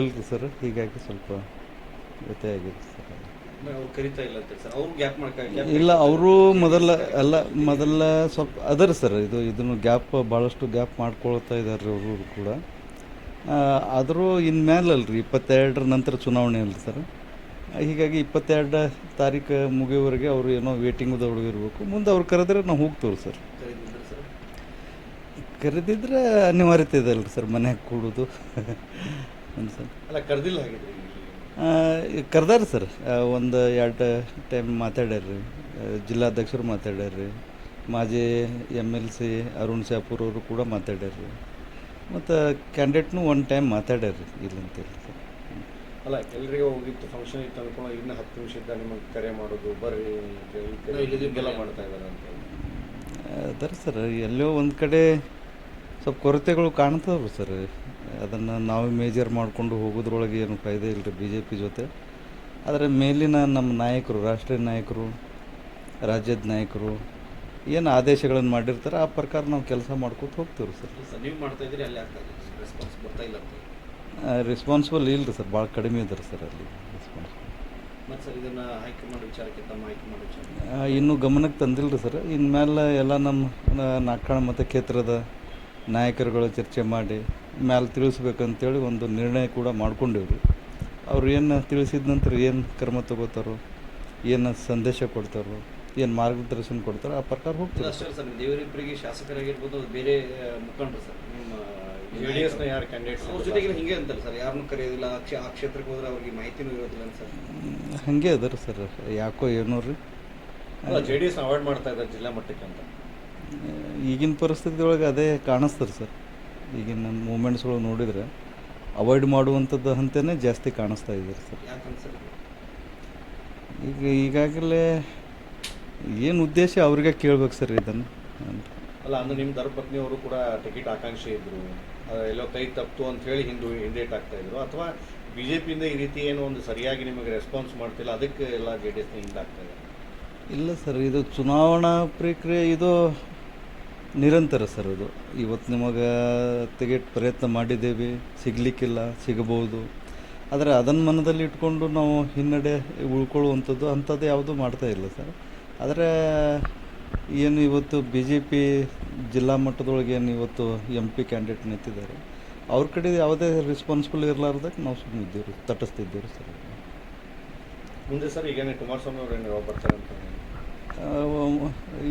ಇಲ್ರಿ ಸರ್ ಹೀಗಾಗಿ ಸ್ವಲ್ಪ ವ್ಯತ್ಯಯ ಆಗಿದೆ ಸರ್. ಇಲ್ಲ ಅವ್ರು ಗ್ಯಾಪ್ ಮಾಡ್ಕ ಇಲ್ಲ ಅವರು ಮೊದಲ ಅಲ್ಲ ಮೊದಲ ಸ್ವಲ್ಪ ಅದರ ಸರ್ ಇದು ಇದನ್ನು ಗ್ಯಾಪ್ ಭಾಳಷ್ಟು ಗ್ಯಾಪ್ ಮಾಡ್ಕೊಳ್ತಾ ಇದ್ದಾರೆ ಅವರು ಕೂಡ. ಆದರೂ ಇನ್ಮೇಲೆ ಅಲ್ರಿ ಇಪ್ಪತ್ತೆರಡರ ನಂತರ ಚುನಾವಣೆ ಅಲ್ರಿ ಸರ್. ಹೀಗಾಗಿ ಇಪ್ಪತ್ತೆರಡು ತಾರೀಕು ಮುಗಿಯೋವರೆಗೆ ಅವರು ಏನೋ ವೇಟಿಂಗ್ದೊಳಗೆ ಇರಬೇಕು. ಮುಂದೆ ಅವ್ರು ಕರೆದ್ರೆ ನಾವು ಹೋಗ್ತೀವಿ ಸರ್? ಕರೆದಿದ್ರೆ ಅನಿವಾರ್ಯತೆ ಇದೆ ಅಲ್ರಿ ಸರ್ ಮನೆಗೆ ಕೂಡೋದು. ಸರ್ ಅಲ್ಲ ಕರೆದಿಲ್ಲ ಹಾಗಿದ್ರೆ ಕರ್ದಾರ ಸರ್. ಒಂದು ಎರಡು ಟೈಮ್ ಮಾತಾಡ್ಯಾರ್ರಿ. ಜಿಲ್ಲಾಧ್ಯಕ್ಷರು ಮಾತಾಡ್ಯಾರ್ರಿ. ಮಾಜಿ M L C Arun Shapur ಅವರು ಕೂಡ ಮಾತಾಡ್ಯಾರ್ರಿ. ಮತ್ತು ಕ್ಯಾಂಡಿಡೇಟ್ನು ಒಂದು ಟೈಮ್ ಮಾತಾಡ್ಯಾರ್ರಿ ಇಲ್ಲಂತೇಳಿ ಸರ್. ಅಲ್ಲ ಎಲ್ರಿಗೂ ಹೋಗಿತ್ತು ಫಂಕ್ಷನ್ ಇತ್ತು ಅನ್ಕೊಂಡು ಇನ್ನು ಹತ್ತು ನಿಮಿಷ ಇದ್ದ ನಿಮಗೆ ಕರೆ ಮಾಡೋದು ಬರ್ರಿ ಇಲ್ಲಿ ಮಾಡ್ತಾ ಇದ್ದಾರೆ ಅಂತ ಹೇಳಿ. ಅದರ ಸರ್ ಎಲ್ಲೋ ಒಂದು ಕಡೆ ಸ್ವಲ್ಪ ಕೊರತೆಗಳು ಕಾಣ್ತಾವ್ರಿ ಸರ್. ಅದನ್ನು ನಾವು ಮೇಜರ್ ಮಾಡಿಕೊಂಡು ಹೋಗೋದ್ರೊಳಗೆ ಏನು ಫಾಯ್ದೆ ಇಲ್ಲ ರೀ ಬಿ ಜೆ ಪಿ ಜೊತೆ. ಆದರೆ ಮೇಲಿನ ನಮ್ಮ ನಾಯಕರು ರಾಷ್ಟ್ರೀಯ ನಾಯಕರು ರಾಜ್ಯದ ನಾಯಕರು ಏನು ಆದೇಶಗಳನ್ನು ಮಾಡಿರ್ತಾರೆ ಆ ಪ್ರಕಾರ ನಾವು ಕೆಲಸ ಮಾಡ್ಕೊತ ಹೋಗ್ತೀವಿ ಸರ್. ಇಲ್ಲ ಸರ್ ನೀವು ಮಾಡ್ತಾ ಇದ್ದೀರಿ ಅಲ್ಲಿ ಆಗ್ತಾ ಇದೆ ರೆಸ್ಪಾನ್ಸ್ ಬರ್ತಾ ಇಲ್ಲ ರೀ ರೆಸ್ಪಾನ್ಸಿಬಲ್ ಇಲ್ಲ ಸರ್ ಭಾಳ ಕಡಿಮೆ ಇದ್ದಾರೆ ಸರ್ ಅಲ್ಲಿ ರೆಸ್ಪಾನ್ಸಿಬಲ್ ಮತ್ತೆ ಇನ್ನೂ ಗಮನಕ್ಕೆ ತಂದಿಲ್ಲ ರೀ ಸರ್. ಇನ್ಮೇಲೆ ಎಲ್ಲ ನಮ್ಮ ನಾಲ್ಕಾಣ ಮತಕ್ಷೇತ್ರದ ನಾಯಕರುಗಳು ಚರ್ಚೆ ಮಾಡಿ ಮ್ಯಾಲೆ ತಿಳಿಸ್ಬೇಕಂತೇಳಿ ಒಂದು ನಿರ್ಣಯ ಕೂಡ ಮಾಡ್ಕೊಂಡೇವ್ರಿ ಅವ್ರು ಏನು ತಿಳಿಸಿದ ನಂತರ ಏನು ಕ್ರಮ ತಗೋತಾರೋ ಏನು ಸಂದೇಶ ಕೊಡ್ತಾರೋ ಏನು ಮಾರ್ಗದರ್ಶನ ಕೊಡ್ತಾರೋ ಆ ಪ್ರಕಾರ ಹೋಗ್ತಾರೆ ಸರ್ ದೇವರಿಬ್ಬರಿಗೆ ಶಾಸಕರಾಗಿರ್ಬೋದು ಬೇರೆ ಮುಖಂಡರು ಸರ್. ನಿಮ್ಮ ಜೆಡಿಎಸ್ನ ಯಾರು ಕ್ಯಾಂಡಿಡೇಟ್ಸ್ ಅವ್ರ ಜೊತೆಗೆ ಹಿಂಗೆ ಅಂತಲ್ಲ ಸರ್ ಯಾರನ್ನೂ ಕರೆಯೋದಿಲ್ಲ ಆ ಕ್ಷೇ- ಆ ಕ್ಷೇತ್ರಕ್ಕೆ ಹೋದ್ರೆ ಅವ್ರಿಗೆ ಮಾಹಿತಿನೂ ಇರೋದಿಲ್ಲ ಅಂತ ಸರ್. ಹಾಗೆ ಅದ ಸರ್ ಯಾಕೋ ಏನೋ ರೀ. ಜೆ ಡಿ ಎಸ್ ಅವಾಯ್ಡ್ ಮಾಡ್ತಾ ಇದ್ದಾರೆ ಜಿಲ್ಲಾ ಮಟ್ಟಕ್ಕೆ ಅಂತ. ಈಗಿನ ಪರಿಸ್ಥಿತಿ ಒಳಗೆ ಅದೇ ಕಾಣಿಸ್ತದೆ ಸರ್. ಈಗಿನ ಮೂಮೆಂಟ್ಸ್ಗಳು ನೋಡಿದರೆ ಅವಾಯ್ಡ್ ಮಾಡುವಂಥದ್ದು ಅಂತಲೇ ಜಾಸ್ತಿ ಕಾಣಿಸ್ತಾ ಇದೆ ಸರ್. ಈಗ ಈಗಾಗಲೇ ಏನು ಉದ್ದೇಶ ಅವ್ರಿಗೆ ಕೇಳ್ಬೇಕು ಸರ್ ಇದನ್ನು? ಅಲ್ಲ ಅಂದ್ರೆ ನಿಮ್ಮ ಧರ್ಮಪತ್ನಿ ಅವರು ಕೂಡ ಟಿಕೆಟ್ ಆಕಾಂಕ್ಷೆ ಇದ್ದರು ಎಲ್ಲೋ ಕೈ ತಪ್ಪು ಅಂತ ಹೇಳಿ ಹಿಂದೆ ಹಿಂದೇಟ್ ಆಗ್ತಾ ಇದ್ರು. ಅಥವಾ ಪಿಯಿಂದ ಈ ರೀತಿ ಏನೋ ಒಂದು ಸರಿಯಾಗಿ ನಿಮಗೆ ರೆಸ್ಪಾನ್ಸ್ ಮಾಡ್ತಿಲ್ಲ ಅದಕ್ಕೆ ಎಲ್ಲ ಜೆ ಡಿ ಎಸ್ ಹಿಂದಾಗ್ತಾ ಇದೆ? ಇಲ್ಲ ಸರ್ ಇದು ಚುನಾವಣಾ ಪ್ರಕ್ರಿಯೆ ಇದು ನಿರಂತರ ಸರ್ ಅದು. ಇವತ್ತು ನಿಮಗೆ ಟಿಕೆಟ್ ಪ್ರಯತ್ನ ಮಾಡಿದ್ದೇವೆ, ಸಿಗಲಿಕ್ಕಿಲ್ಲ, ಸಿಗಬಹುದು. ಆದರೆ ಅದನ್ನು ಮನದಲ್ಲಿ ಇಟ್ಕೊಂಡು ನಾವು ಹಿನ್ನಡೆ ಉಳ್ಕೊಳ್ಳುವಂಥದ್ದು ಅಂಥದ್ದು ಯಾವುದೂ ಮಾಡ್ತಾ ಇಲ್ಲ ಸರ್. ಆದರೆ ಏನು ಇವತ್ತು ಬಿ ಜೆ ಪಿ ಜಿಲ್ಲಾ ಮಟ್ಟದೊಳಗೆ ಏನು ಇವತ್ತು ಎಂ ಪಿ ಕ್ಯಾಂಡಿಡೇಟ್ ನಿಂತಿದ್ದಾರೆ, ಅವ್ರ ಕಡೆ ಯಾವುದೇ ರೆಸ್ಪಾನ್ಸಿಬಲ್ ಇರಲಾರ್ದಕ್ಕೆ ನಾವು ಸುಮ್ಮನೆ ಇದ್ದೀವಿ ತಟಸ್ಥಿದ್ದೀವಿ ಸರ್. ಮುಂದೆ ಸರ್ ಈಗೇನು ಕುಮಾರಸ್ವಾಮಿ ಅವರು ಏನು ಬರ್ತಾರೆ ಅಂತ.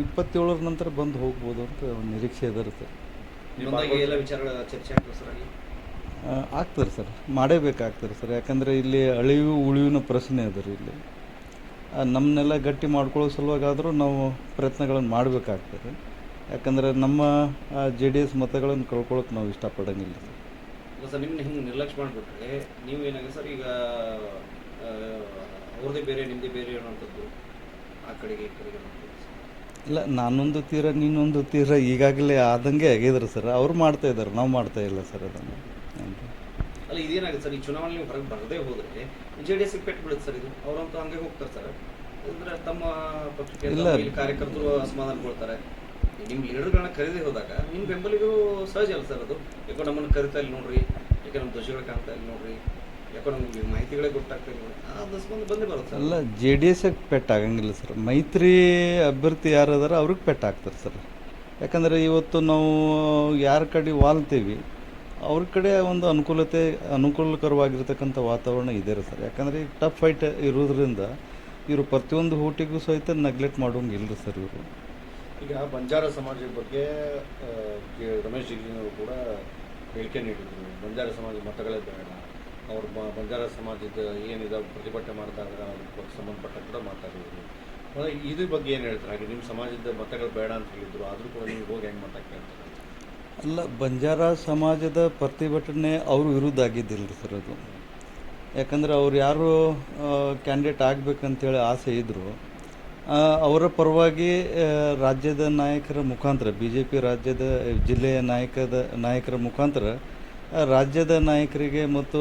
ಇಪ್ಪತ್ತೇಳರ ನಂತರ ಬಂದು ಹೋಗ್ಬೋದು ಅಂತ ಒಂದು ನಿರೀಕ್ಷೆ ಇದರುತ್ತೆ ಚರ್ಚೆ ಆಗ್ತಾರೆ ಸರ್ ಮಾಡೇಬೇಕಾಗ್ತಾರೆ ಸರ್. ಯಾಕಂದರೆ ಇಲ್ಲಿ ಅಳಿವು ಉಳಿವಿನ ಪ್ರಶ್ನೆ ಅದ ರೀ ಇಲ್ಲಿ. ನಮ್ಮನ್ನೆಲ್ಲ ಗಟ್ಟಿ ಮಾಡ್ಕೊಳ್ಳೋ ಸಲುವಾಗಾದರೂ ನಾವು ಪ್ರಯತ್ನಗಳನ್ನು ಮಾಡಬೇಕಾಗ್ತದೆ. ಯಾಕಂದರೆ ನಮ್ಮ ಜೆ ಡಿ ಎಸ್ ಮತಗಳನ್ನು ಕಳ್ಕೊಳ್ಳೋಕೆ ನಾವು ಇಷ್ಟಪಡೋಂಗಿಲ್ಲ ಸರ್. ನಿಮ್ಮನ್ನ ಹಿಂಗೆ ನಿರ್ಲಕ್ಷ್ಯ ಮಾಡಿಬಿಟ್ರೆ ನೀವು ಏನಾಗಿದೆ ಸರ್ ಈಗ ಅವ್ರದೇ ಅವ್ರದ್ದೇ ಬೇರೆ ನಿಮ್ಮದೇ ಬೇರೆ ಅನ್ನೋಂಥದ್ದು ಆ ಕಡೆಗೆ ಈ. ಇಲ್ಲ ನಾನೊಂದು ತೀರ ನೀನೊಂದು ತೀರ ಈಗಾಗಲೇ ಆದಂಗೆ ಆಗಿದ್ರು ಸರ್. ಅವ್ರು ಮಾಡ್ತಾ ಇದ್ದಾರೆ ನಾವು ಮಾಡ್ತಾ ಇಲ್ಲ ಸರ್ ಅದನ್ನು? ಅಲ್ಲ ಇದೇನಾಗುತ್ತೆ ಸರ್? ಈ ಚುನಾವಣೆ ನೀವು ಹೊರಗೆ ಬರದೇ ಹೋದ್ರೆ ಜೆ ಡಿ ಎಸ್ ಪೆಟ್ಟು ಬೀಳುತ್ತೆ ಸರ್ ಇದು. ಅವರಂತೂ ಹಂಗೆ ಹೋಗ್ತಾರೆ ಸರ್. ಅಂದ್ರೆ ತಮ್ಮ ಪಕ್ಷಕ್ಕೆ ಕಾರ್ಯಕರ್ತರು ಅಸಮಾಧಾನಗೊಳ್ತಾರೆ ನಿಮ್ಮ ಲೀಡರ್ಗಳನ್ನ ಕರೆದೇ ಹೋದಾಗ ನಿಮ್ಮ ಬೆಂಬಲಿಗರು ಸಹಜ ಅಲ್ಲ ಸರ್ ಅದು. ಯಾಕೋ ನಮ್ಮನ್ನು ಕರಿತಾ ಇಲ್ಲ ನೋಡ್ರಿ. ಯಾಕೆ ನಮ್ಮ ಧ್ವಜಗಳು ಕಾಣ್ತಾ ಇಲ್ಲ ನೋಡ್ರಿ. ಅಲ್ಲ ಜೆ ಡಿ ಎಸ್ ಪೆಟ್ ಆಗಂಗಿಲ್ಲ ಸರ್. ಮೈತ್ರಿ ಅಭ್ಯರ್ಥಿ ಯಾರು ಅದಾರ ಅವ್ರಿಗೆ ಪೆಟ್ಟು ಆಗ್ತಾರೆ ಸರ್. ಯಾಕಂದ್ರೆ ಇವತ್ತು ನಾವು ಯಾರ ಕಡೆ ವಾಲ್ತೀವಿ ಅವ್ರ ಕಡೆ ಒಂದು ಅನುಕೂಲತೆ ಅನುಕೂಲಕರವಾಗಿರ್ತಕ್ಕಂಥ ವಾತಾವರಣ ಇದೆ ರೀ ಸರ್. ಯಾಕಂದರೆ ಈಗ ಟಫ್ ಫೈಟ್ ಇರೋದ್ರಿಂದ ಇವರು ಪ್ರತಿಯೊಂದು ಊಟಿಗೂ ಸಹಿತ ನೆಗ್ಲೆಕ್ಟ್ ಮಾಡೋಂಗಿಲ್ಲ ರೀ ಸರ್ ಇವರು. ಈಗ ಬಂಜಾರ ಸಮಾಜದ ಬಗ್ಗೆ ರಮೇಶ್ ಜಿಗಜಿನವರು ಕೂಡ ಹೇಳಿಕೆ ನೀಡಿದ್ರು. ಬಂಜಾರ ಸಮಾಜ ಮತಗಳೇ ಬೇಡ. ಅವ್ರು ಬಂಜಾರ ಸಮಾಜದ ಏನಿದೆ ಪ್ರತಿಭಟನೆ ಮಾಡ್ತಾ ಇದ್ದಾರೆ ಅದಕ್ಕೆ ಸಂಬಂಧಪಟ್ಟ ಕೂಡ ಮಾತಾಡಿದ್ರು ಇದ್ರ ಬಗ್ಗೆ ಏನು ಹೇಳ್ತಾರೆ? ಹಾಗೆ ನಿಮ್ಮ ಸಮಾಜದ ಮತಗಳು ಬೇಡ ಅಂತ ಹೇಳಿದ್ರು, ಆದರೂ ಕೂಡ ನೀವು ಹೋಗಿ ಹೆಂಗೆ ಮತ ಕೇಳ್ತಾರೆ? ಅಲ್ಲ, ಬಂಜಾರ ಸಮಾಜದ ಪ್ರತಿಭಟನೆ ಅವ್ರ ವಿರುದ್ಧ ಆಗಿದ್ದಿಲ್ಲ ಸರ್ ಅದು. ಯಾಕಂದರೆ ಅವ್ರು ಯಾರು ಕ್ಯಾಂಡಿಡೇಟ್ ಆಗಬೇಕಂತೇಳಿ ಆಸೆ ಇದ್ದರು ಅವರ ಪರವಾಗಿ ರಾಜ್ಯದ ನಾಯಕರ ಮುಖಾಂತರ ಬಿ ಜೆ ಪಿ ರಾಜ್ಯದ ಜಿಲ್ಲೆಯ ನಾಯಕದ, ನಾಯಕರ ಮುಖಾಂತರ ರಾಜ್ಯದ ನಾಯಕರಿಗೆ ಮತ್ತು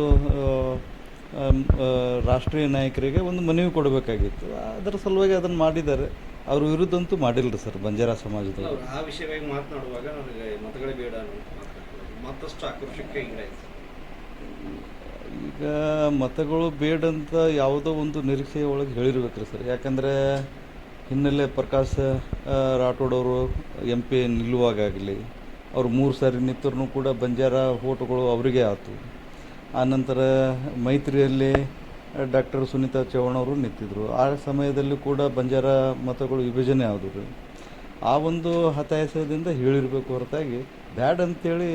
ರಾಷ್ಟ್ರೀಯ ನಾಯಕರಿಗೆ ಒಂದು ಮನವಿ ಕೊಡಬೇಕಾಗಿತ್ತು. ಅದರ ಸಲುವಾಗಿ ಅದನ್ನು ಮಾಡಿದ್ದಾರೆ. ಅವ್ರ ವಿರುದ್ಧ ಅಂತೂ ಮಾಡಿಲ್ಲ ಸರ್ ಬಂಜಾರ ಸಮಾಜದವರು ಆ ವಿಷಯವಾಗಿ ಮಾತನಾಡುವಾಗ ನನಗೆ ಮತಗಳೇ ಬೇಡ ಮತ್ತಷ್ಟು ಆಕ್ರೋಶಕ್ಕೆ ಈಗ ಮತಗಳು ಬೇಡಂತ ಯಾವುದೋ ಒಂದು ನಿರೀಕ್ಷೆ ಒಳಗೆ ಹೇಳಿರ್ಬೇಕ್ರಿ ಸರ್. ಯಾಕಂದರೆ ಹಿನ್ನೆಲೆ ಪ್ರಕಾಶ್ ರಾಠೋಡವರು ರಾಠೋಡ್ ಅವರು ಎಂ ಪಿ ನಿಲ್ಲುವಾಗಲಿ ಅವ್ರು ಮೂರು ಸಾರಿ ನಿಂತರೂ ಕೂಡ ಬಂಜಾರ ಓಟುಗಳು ಅವರಿಗೆ ಆಯ್ತು ಆನಂತರ ಮೈತ್ರಿಯಲ್ಲಿ ಡಾಕ್ಟರ್ ಸುನೀತಾ ಚೌಹಾಣ್ ಅವರು ನಿಂತಿದ್ದರು ಆ ಸಮಯದಲ್ಲಿ ಕೂಡ ಬಂಜಾರ ಮತಗಳು ವಿಭಜನೆ ಆದವು ಆ ಒಂದು ಹತಾಯಸದಿಂದ ಹೇಳಿರಬೇಕು ಹೊರತಾಗಿ ಬ್ಯಾಡ್ ಅಂತೇಳಿ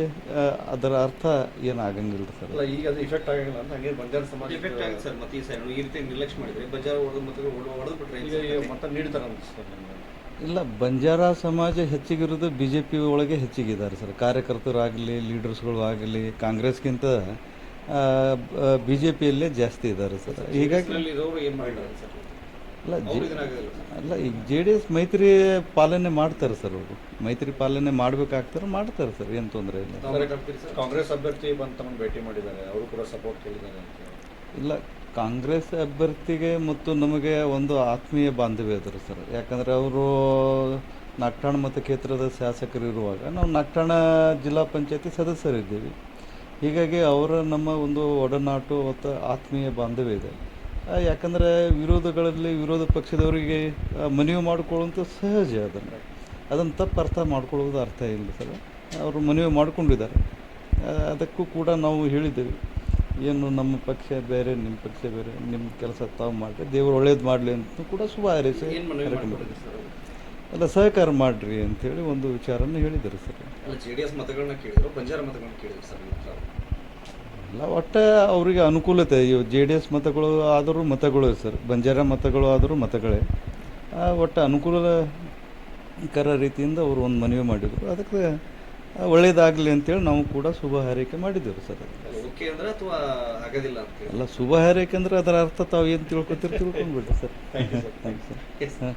ಅದರ ಅರ್ಥ ಏನು ಆಗಂಗಿಲ್ಲ ಸರ್. ಅಲ್ಲ ಈಗ ಅದು ಇಫೆಕ್ಟ್ ಆಗಿಲ್ಲ ಅಂತ ಹಂಗೆ ಬಂಜಾರ ಸಮಾಜ ಇಫೆಕ್ಟ್ ಆಗುತ್ತೆ ಸರ್ ಮತ್ತೆ ಈ ಸರಿ ಈ ರೀತಿ ನಿರ್ಲಕ್ಷ್ಯ ಮಾಡಿದ್ರೆ ಬಂಜಾರ ಹೊಡೆದು ಮತ್ತೆ ಹೊಡೆದು ಬಿಟ್ರೆ ಈಗ ಈಗ ಮತ ನೀಡ್ತಾರೆ ಸರ್ ನಿಮ್ಗೆ. ಇಲ್ಲ ಬಂಜಾರ ಸಮಾಜ ಹೆಚ್ಚಿಗಿರೋದು ಬಿ ಜೆ ಪಿ ಒಳಗೆ ಹೆಚ್ಚಿಗಿದ್ದಾರೆ ಸರ್. ಕಾರ್ಯಕರ್ತರಾಗಲಿ ಲೀಡರ್ಸ್ಗಳು ಆಗಲಿ ಕಾಂಗ್ರೆಸ್ಗಿಂತ ಬಿ ಜೆ ಪಿಯಲ್ಲೇ ಜಾಸ್ತಿ ಇದ್ದಾರೆ ಸರ್. ಹೀಗಾಗಿ ಸರ್? ಅಲ್ಲ ಈಗ ಜೆ ಡಿ ಎಸ್ ಮೈತ್ರಿ ಪಾಲನೆ ಮಾಡ್ತಾರೆ ಸರ್ ಅವರು. ಮೈತ್ರಿ ಪಾಲನೆ ಮಾಡ್ಬೇಕಾಗ್ತಾರೆ ಮಾಡ್ತಾರೆ ಸರ್ ಏನು ತೊಂದರೆ ಇಲ್ಲ. ಕಾಂಗ್ರೆಸ್ ಅಭ್ಯರ್ಥಿ ಬಂದು ತಮ್ಮನ್ನು ಭೇಟಿ ಮಾಡಿದ್ದಾರೆ. ಅವರು ಕೂಡ ಸಪೋರ್ಟ್ ಕೇಳಿದ್ದಾರೆ ಇಲ್ಲ ಕಾಂಗ್ರೆಸ್ ಅಭ್ಯರ್ಥಿಗೆ ಮತ್ತು ನಮಗೆ ಒಂದು ಆತ್ಮೀಯ ಬಾಂಧವ್ಯ ಇದ್ರು ಸರ್. ಯಾಕಂದರೆ ಅವರು ನಾಗ್ಠಾಣ ಮತಕ್ಷೇತ್ರದ ಶಾಸಕರು ಇರುವಾಗ ನಾವು ನಾಗ್ಠಾಣ ಜಿಲ್ಲಾ ಪಂಚಾಯತಿ ಸದಸ್ಯರಿದ್ದೀವಿ. ಹೀಗಾಗಿ ಅವರ ನಮ್ಮ ಒಂದು ಒಡನಾಟು ಮತ್ತು ಆತ್ಮೀಯ ಬಾಂಧವ್ಯ ಇದೆ. ಯಾಕಂದರೆ ವಿರೋಧಗಳಲ್ಲಿ ವಿರೋಧ ಪಕ್ಷದವರಿಗೆ ಮನವಿ ಮಾಡಿಕೊಳ್ಳುವಂಥ ಸಹಜ ಅದನ್ನು. ಅದನ್ನು ತಪ್ಪು ಅರ್ಥ ಮಾಡ್ಕೊಳ್ಳೋದು ಅರ್ಥ ಇಲ್ಲ ಸರ್. ಅವರು ಮನವಿ ಮಾಡಿಕೊಂಡಿದ್ದಾರೆ. ಅದಕ್ಕೂ ಕೂಡ ನಾವು ಹೇಳಿದ್ದೇವೆ. ಏನು ನಮ್ಮ ಪಕ್ಷ ಬೇರೆ ನಿಮ್ಮ ಪಕ್ಷ ಬೇರೆ ನಿಮ್ಮ ಕೆಲಸ ತಾವು ಮಾಡಿರಿ ದೇವರು ಒಳ್ಳೇದು ಮಾಡಲಿ ಅಂತ ಕೂಡ ಶುಭ ಹಾರೈಸಿ? ಅಲ್ಲ ಸಹಕಾರ ಮಾಡಿರಿ ಅಂತೇಳಿ ಒಂದು ವಿಚಾರನ ಹೇಳಿದರು ಸರ್. ಅಲ್ಲ ಒಟ್ಟು ಅವರಿಗೆ ಅನುಕೂಲತೆ ಇವು ಜೆ ಡಿ ಎಸ್ ಮತಗಳು ಆದರೂ ಮತಗಳು ಸರ್ ಬಂಜಾರ ಮತಗಳು ಆದರೂ ಮತಗಳೇ. ಆ, ಒಟ್ಟು ಅನುಕೂಲಕರ ರೀತಿಯಿಂದ ಅವರು ಒಂದು ಮನವಿ ಮಾಡಿದರು. ಅದಕ್ಕೆ ಆ, ಒಳ್ಳೇದಾಗಲಿ ಅಂತೇಳಿ ನಾವು ಕೂಡ ಶುಭ ಹಾರೈಕೆ ಮಾಡಿದ್ದೇವೆ ಸರ್. ಓಕೆ ಅಂದ್ರೆ ಅಥವಾ ಆಗೋದಿಲ್ಲ ಅಂತ ಹೇಳಿ ಶುಭ ಹಾರೈಕೆ ಅಂದರೆ ಅದರ ಅರ್ಥ ತಾವು ಏನು ತಿಳ್ಕೊತೀರಿ ತಿಳ್ಕೊಂಡ್ಬಿಡಿ sir. Thank you sir thank you sir. ಹಾಂ.